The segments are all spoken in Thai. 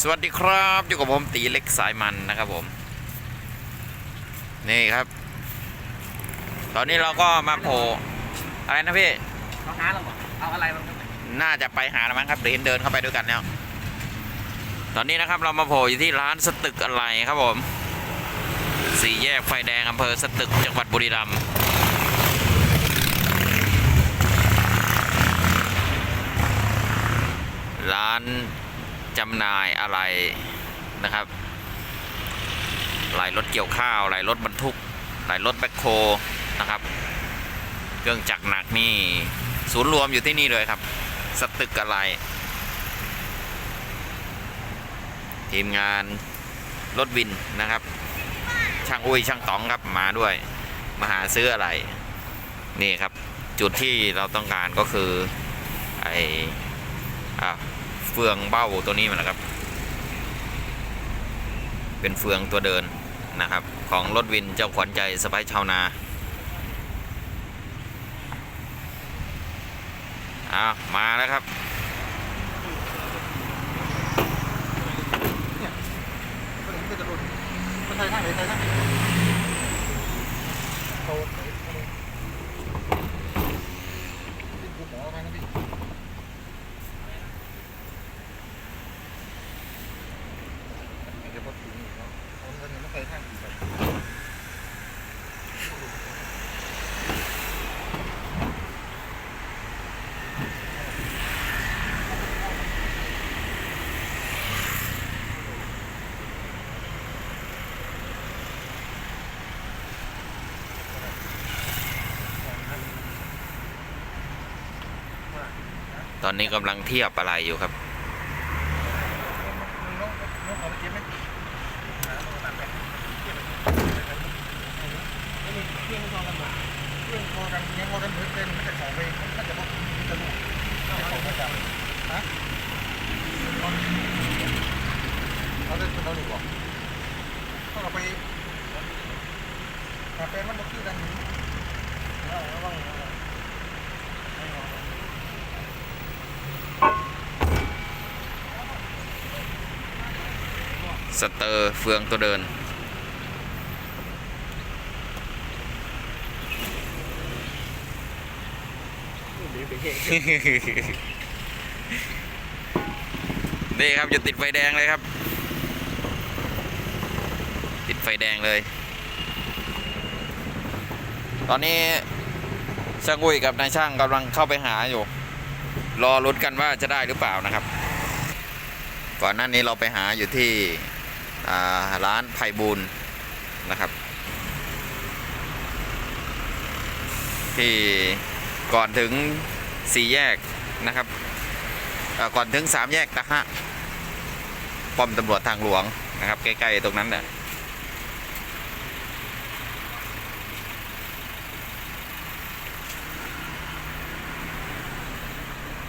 สวัสดีครับอยู่กับผมตีเล็กสายมันนะครับผม นี่ครับ ตอนนี้เราก็มาโผล่อะไรนะพี่เอาหาเราบอกเอาอะไรมาน่าจะไปหาแล้วมั้งครับเดี๋ยวเห็นเดินเข้าไปด้วยกันแล้ว ตอนนี้นะครับเรามาโผล่อยู่ที่ร้านสตึกอะไรครับผม สี่แยกไฟแดงอำเภอสตึกจังหวัดบุรีรัมย์ร้าน จำหน่ายอะไรนะครับหลายรถเกี่ยวข้าวหลายรถบรรทุกหลายรถแบ็คโฮนะครับ เครื่องจักรหนักนี่ศูนย์รวมอยู่ที่นี่เลยครับ สตึกอะไร ทีมงานรถวินนะครับ ช่างอุ้ยช่างต๋องครับมาด้วย มาหาซื้ออะไร นี่ครับ จุดที่เราต้องการก็คือไออะ เฟืองเบ้าตัวนี้มันนะครับ เป็นเฟืองตัวเดินนะครับ ของรถวินเจ้าขวัญใจสบายชาวนาอ้าวมาแล้วครับก็จะหลุดมันไทยท่าไหนไทยท่าพี่กูหมอมานะพี่เดี๋ยวพอถึงนี่เนาะเอาเงินมาใส่ท่าอีกไป ตอนนี้กำลังเทียบอะไรอยู่ครับ มึงน้องน้องขอไปเก็บไหมหาตัวตัดไปเก็บไปไม่มีเครื่องพอกันหมดเครื่องพอกันยังพอกันเหมือนเดิมมันจะของไปมันจะบอกมันจะรู้จะของไม่จำฮะเขาจะเป็นเราหนึ่งบอกถ้าเราไปแต่เป็นมันบอกที่กันเอาระวัง สเตอร์เฟืองตัวเดิน นี่ครับจะติดไฟแดงเลยครับ ติดไฟแดงเลย ตอนนี้ช่างอุ้ยกับนายช่างกำลังเข้าไปหาอยู่ รอลุ้นกันว่าจะได้หรือเปล่านะครับ ก่อนหน้านี้เราไปหาอยู่ที่อ่า ร้านไพบูลนะครับ ที่ก่อนถึงสี่แยกนะครับก่อนถึงสามแยกตะฮะป้อมตำรวจทางหลวงนะครับ ใกล้ ๆ ตรงนั้นแหละ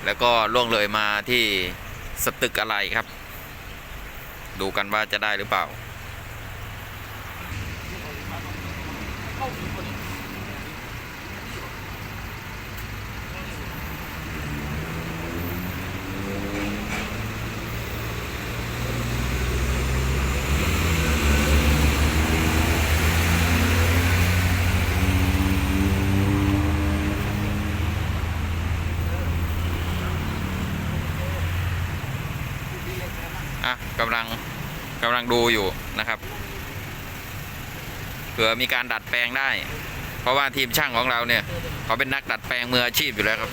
แล้วก็ล่วงเลยมาที่สตึกอะไรครับ ดูกันว่าจะได้หรือเปล่า อะ กำลังกำลังดูอยู่นะครับเผื่อมีการดัดแปลงได้ เพราะว่าทีมช่างของเราเนี่ย เขาเป็นนักดัดแปลงมืออาชีพอยู่แล้วครับ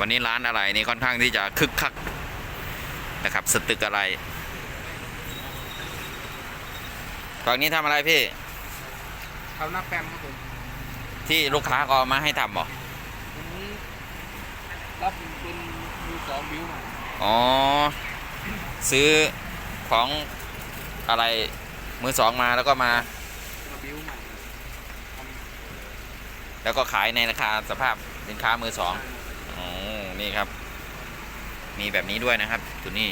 วันนี้ร้านอะไรนี่ค่อนข้างที่จะคึกคักนะครับสตึกอะไรฝั่งนี้ทำอะไรพี่เขาหน้าแปมครับผมที่ลูกค้าก็เอามาให้ทำเหรอวันนี้ รับเป็นมือสองบิวมาอ๋อ ซื้อของอะไรมือสองมาแล้วก็มา มาบิวใหม่แล้วก็ขายในราคาสภาพสินค้ามือสองอ๋อนี่ครับ มีแบบนี้ด้วยนะครับตัวนี้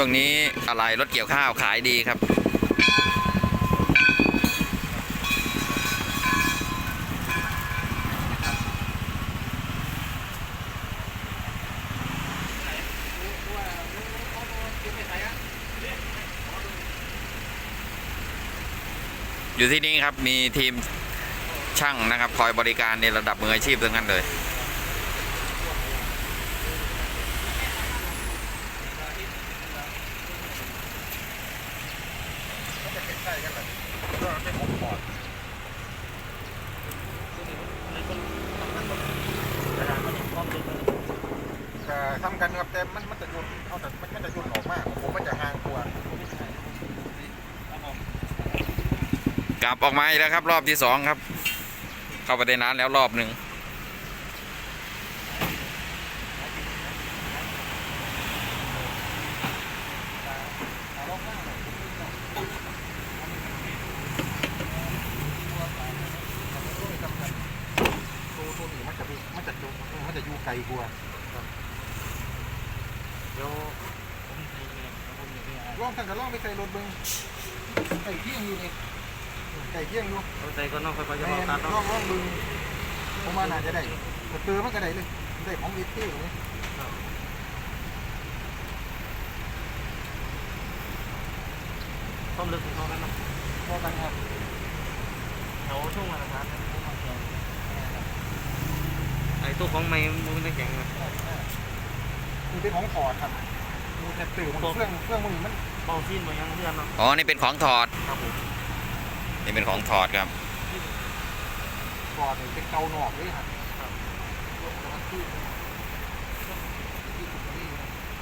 ช่วงนี้อะไรรถเกี่ยวข้าวขายดีครับ อยู่ที่นี่ครับมีทีมช่างนะครับ คอยบริการในระดับมืออาชีพทั้งนั้นเลย ก็จะใกล้ๆกันเลยก็เป็นของปอดก็ทำกันครับแต่มันมันจะยุนเอาแต่มันมันจะยุนออกมากผมมันจะห่างตัว กลับออกมาอีกแล้วครับ รอบที่สองครับ เข้าไปในร้านแล้วรอบหนึ่งตัวตัวนี้มันจะมีมันจะยุมันจะอยู่ไกลกว่าครับเดี๋ยวผมใส่เองแล้วผมจะไปเอาลองท่านก็ลองไปใส่รถเบิ้งไก่เที่ยงอยู่นี่ ไก่เที่ยงอยู่เอาใส่ก่อนเนาะค่อยๆจะแม่รอตัดลอเนาะงลองเบิ้งผมว่าน่าจะได้แต่เตือมันก็ได้เลยได้ของอีกที่ตรงนี้ต้มลึกของเขาแล้วเนาะพอกันครับแถวช่วงวันอังคารนะผมมาแข่งไอ้ตู้ของไม่มึงไม่ได้แข่งนะมันเป็นของถอดครับมีแต่ตื่นมันเครื่องเครื่องมันมันเบาซีนบ่ยังเพื่อนเนาะอ๋อ นี่เป็นของถอดครับผม นี่เป็นของถอดครับก่อนนี่เป็นเกาหนอกเลยครับ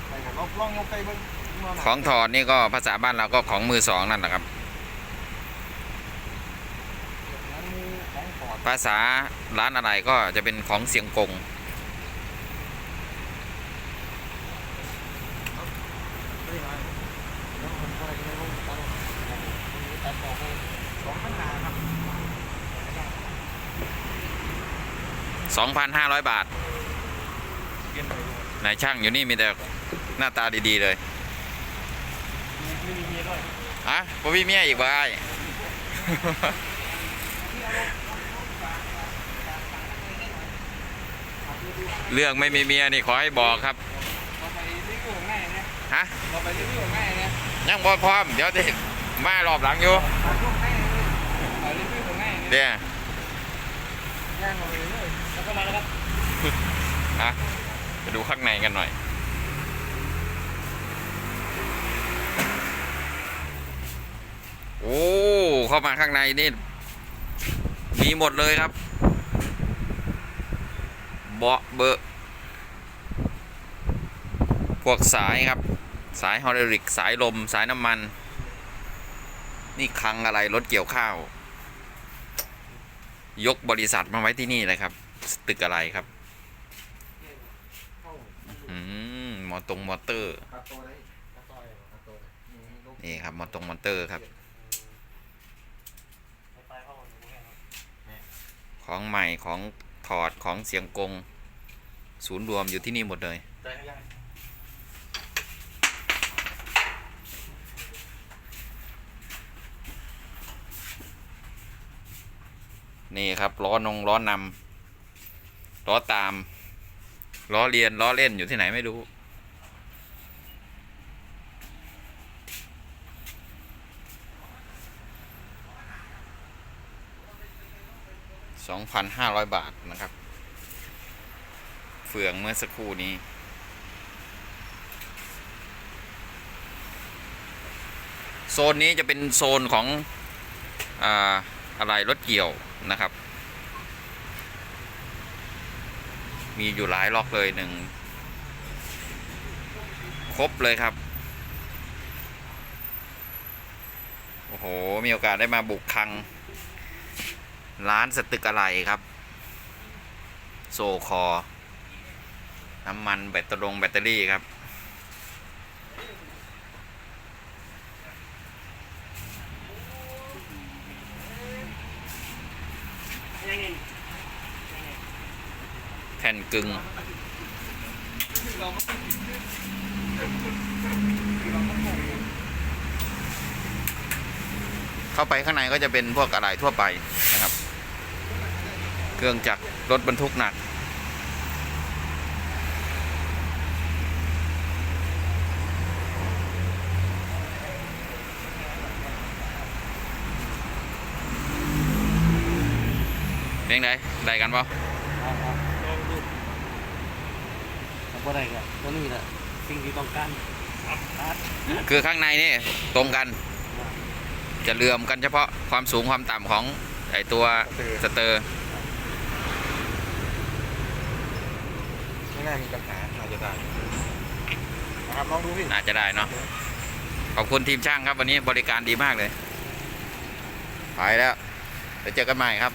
ไปกันลองลองยกไก่เบิ้งของถอดนี่ก็ภาษาบ้านเราก็ของมือสองนั่นแหละครับของถอดภาษาร้านอะไรก็จะเป็นของเสียงกงไม่ได้ แล้วผมก็เลยลงตัดตัดต่อไปสองพันห้าครับ2,500บาทเปลี่ยนไปเลยนายช่างอยู่นี่มีแต่หน้าตาดีๆเลยไม่มีเมียด้วยฮะพ่พี่เมียอีกบ่าย เรื่องไม่มีเมียนี่ขอให้บอกครับเราไปรีวิวง่ายนะฮะเราไปรีวิวง่ายนะยังบ่พร้อมเดี๋ยวจะมารอบหลังอยู่ช่วงง่ายเลยเอารี วิวง่ายนะเดี๋ยวย่างเราไปเรื่อยแล้วก็มาแล้วครับฮะไปดูข้างในกันหน่อยโอ้เข้ามาข้างในนี่มีหมดเลยครับเบาะเบอะพวกสายครับ สายฮอลลิกสายลมสายน้ำมัน นี่คลังอะไรรถเกี่ยวข้าว ยกบริษัทมาไว้ที่นี่เลยครับ ตึกอะไรครับอืมมอตรงมอเตอร์นี่ครับมอตรงมอเตอร์ครับไปเข้าหนูแค่ครับของใหม่ของถอดของเสียงกง ศูนย์รวมอยู่ที่นี่หมดเลย ได้ยัง นี่ครับล้อนงล้อนำล้อตามล้อเรียนล้อเล่นอยู่ที่ไหนไม่รู้ สองพันห้าร้อยบาทนะครับ เฟืองเมื่อสักครู่นี้โซนนี้จะเป็นโซนของ อ่า อะไรรถเกี่ยว นะครับ มีอยู่หลายล็อกเลยหนึ่งครบเลยครับ โอ้โห มีโอกาสได้มาบุกคัง ร้านสตึกอะไรครับ โซคอ น้ำมันแบตเตอรงแบตเตอรี่ครับ ยังไง แผ่นกึ่งเข้าไปข้างในก็จะเป็นพวกอะไรทั่วไปนะครับ เครื่องจักรรถบรรทุกหนักเลี้ยงได้ได้กันปะ เอาเอาลองดู ทำอะไรกันตัวนี้แหละสิ่งที่ต้องการตัดคือข้างในนี่ตรงกัน จะเลื่อมกันเฉพาะความสูงความต่ำของไอตัวสเตอร์ไม่น่ามีปัญหาน่าจะได้นะครับลองดูพี่น่าจะได้เนาะขอบคุณทีมช่างครับวันนี้บริการดีมากเลย ไปแล้วเดี๋ยวเจอกันใหม่ครับ